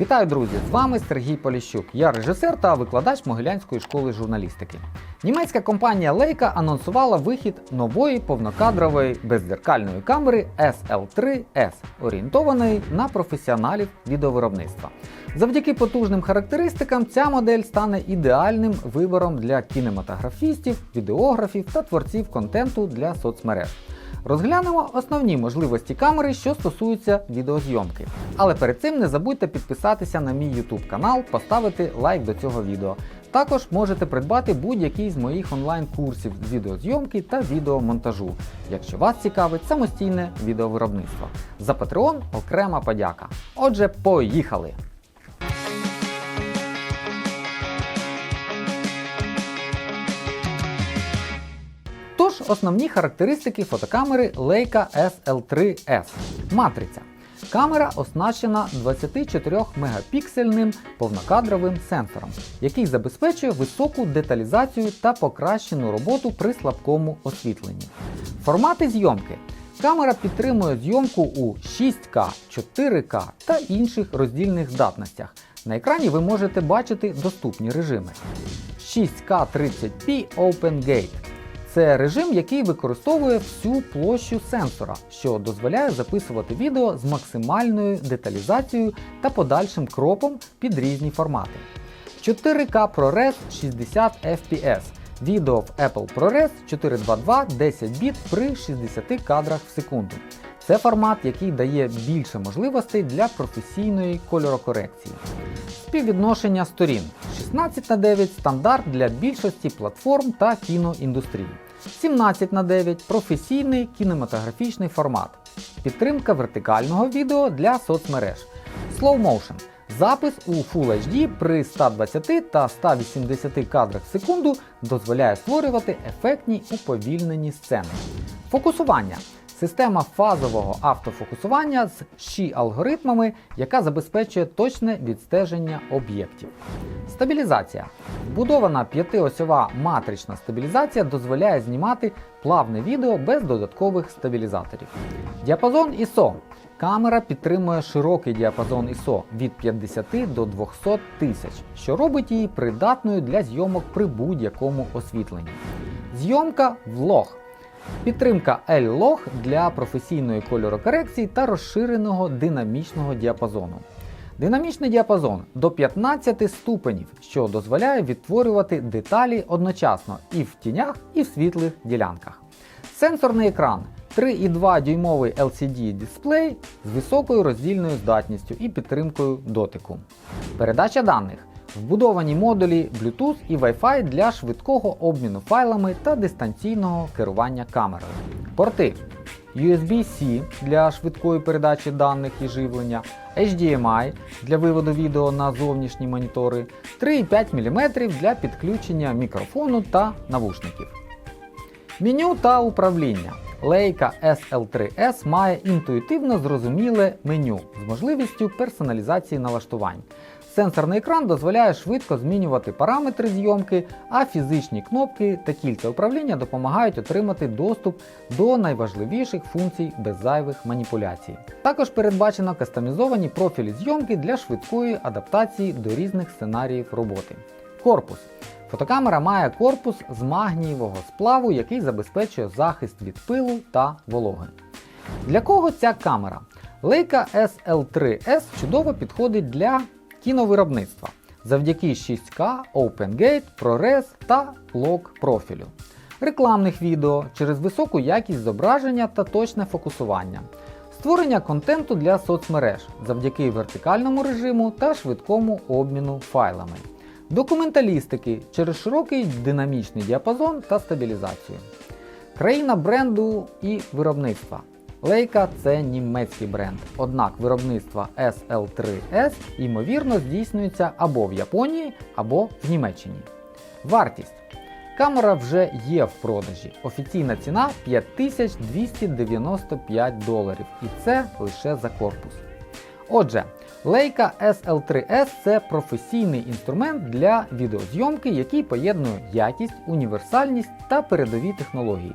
Вітаю, друзі! З вами Сергій Поліщук. Я режисер та викладач Могилянської школи журналістики. Німецька компанія Leica анонсувала вихід нової повнокадрової беззеркальної камери SL3S, орієнтованої на професіоналів відеовиробництва. Завдяки потужним характеристикам ця модель стане ідеальним вибором для кінематографістів, відеографів та творців контенту для соцмереж. Розглянемо основні можливості камери, що стосуються відеозйомки. Але перед цим не забудьте підписатися на мій YouTube канал, поставити лайк до цього відео. Також можете придбати будь-який з моїх онлайн-курсів з відеозйомки та відеомонтажу, якщо вас цікавить самостійне відеовиробництво. За Patreon окрема подяка. Отже, поїхали! Основні характеристики фотокамери Leica SL3S. Матриця. Камера оснащена 24 мегапіксельним повнокадровим сенсором, який забезпечує високу деталізацію та покращену роботу при слабкому освітленні. Формати зйомки. Камера підтримує зйомку у 6К, 4К та інших роздільних здатностях. На екрані ви можете бачити доступні режими. 6К30p OpenGate це режим, який використовує всю площу сенсора, що дозволяє записувати відео з максимальною деталізацією та подальшим кропом під різні формати. 4К ProRes 60 FPS. Відео в Apple ProRes 422 10 біт при 60 кадрах в секунду. Це формат, який дає більше можливостей для професійної кольорокорекції. Співвідношення сторін 16 на 9 стандарт для більшості платформ та кіноіндустрії. 17 на 9 професійний кінематографічний формат. Підтримка вертикального відео для соцмереж. Slow Motion. Запис у Full HD при 120 та 180 кадрах в секунду дозволяє створювати ефектні уповільнені сцени. Фокусування. Система фазового автофокусування з щі алгоритмами, яка забезпечує точне відстеження об'єктів. Стабілізація. Вбудована п'ятиосьова матрична стабілізація дозволяє знімати плавне відео без додаткових стабілізаторів. Діапазон ISO. Камера підтримує широкий діапазон ISO від 50 до 200 тисяч, що робить її придатною для зйомок при будь-якому освітленні. Зйомка влог. Підтримка L-Log для професійної кольорокорекції та розширеного динамічного діапазону. Динамічний діапазон до 15 ступенів, що дозволяє відтворювати деталі одночасно і в тінях, і в світлих ділянках. Сенсорний екран 3,2 дюймовий LCD дисплей з високою роздільною здатністю і підтримкою дотику. Передача даних. Вбудовані модулі Bluetooth і Wi-Fi для швидкого обміну файлами та дистанційного керування камерою. Порти USB-C для швидкої передачі даних і живлення, HDMI для виводу відео на зовнішні монітори, 3,5 мм для підключення мікрофону та навушників. Меню та управління. Leica SL3S має інтуїтивно зрозуміле меню з можливістю персоналізації налаштувань. Сенсорний екран дозволяє швидко змінювати параметри зйомки, а фізичні кнопки та кільця управління допомагають отримати доступ до найважливіших функцій без зайвих маніпуляцій. Також передбачено кастомізовані профілі зйомки для швидкої адаптації до різних сценаріїв роботи. Корпус. Фотокамера має корпус з магнієвого сплаву, який забезпечує захист від пилу та вологи. Для кого ця камера? Leica SL3S чудово підходить для кіновиробництва завдяки 6К, OpenGate, ProRes та Log профілю, рекламних відео через високу якість зображення та точне фокусування, створення контенту для соцмереж завдяки вертикальному режиму та швидкому обміну файлами, документалістики через широкий динамічний діапазон та стабілізацію, країна бренду і виробництва. Leica – це німецький бренд, однак виробництво SL3S ймовірно здійснюється або в Японії, або в Німеччині. Вартість. Камера вже є в продажі. Офіційна ціна 5295 доларів, і це лише за корпус. Отже, Leica SL3S це професійний інструмент для відеозйомки, який поєднує якість, універсальність та передові технології.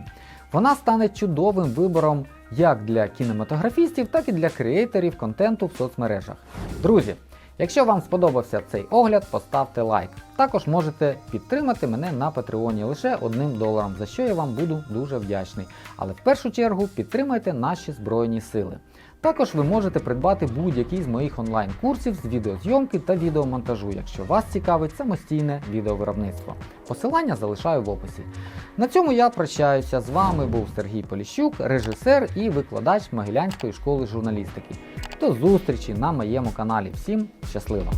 Вона стане чудовим вибором як для кінематографістів, так і для креаторів контенту в соцмережах. Друзі, Якщо вам сподобався цей огляд, поставте лайк. Також можете підтримати мене на Патреоні лише одним доларом, за що я вам буду дуже вдячний. Але в першу чергу підтримайте наші Збройні Сили. Також ви можете придбати будь-який з моїх онлайн-курсів з відеозйомки та відеомонтажу, якщо вас цікавить самостійне відеовиробництво. Посилання залишаю в описі. На цьому я прощаюся. З вами був Сергій Поліщук, режисер і викладач Могилянської школи журналістики. До зустрічі на моєму каналі. Всім щасливо!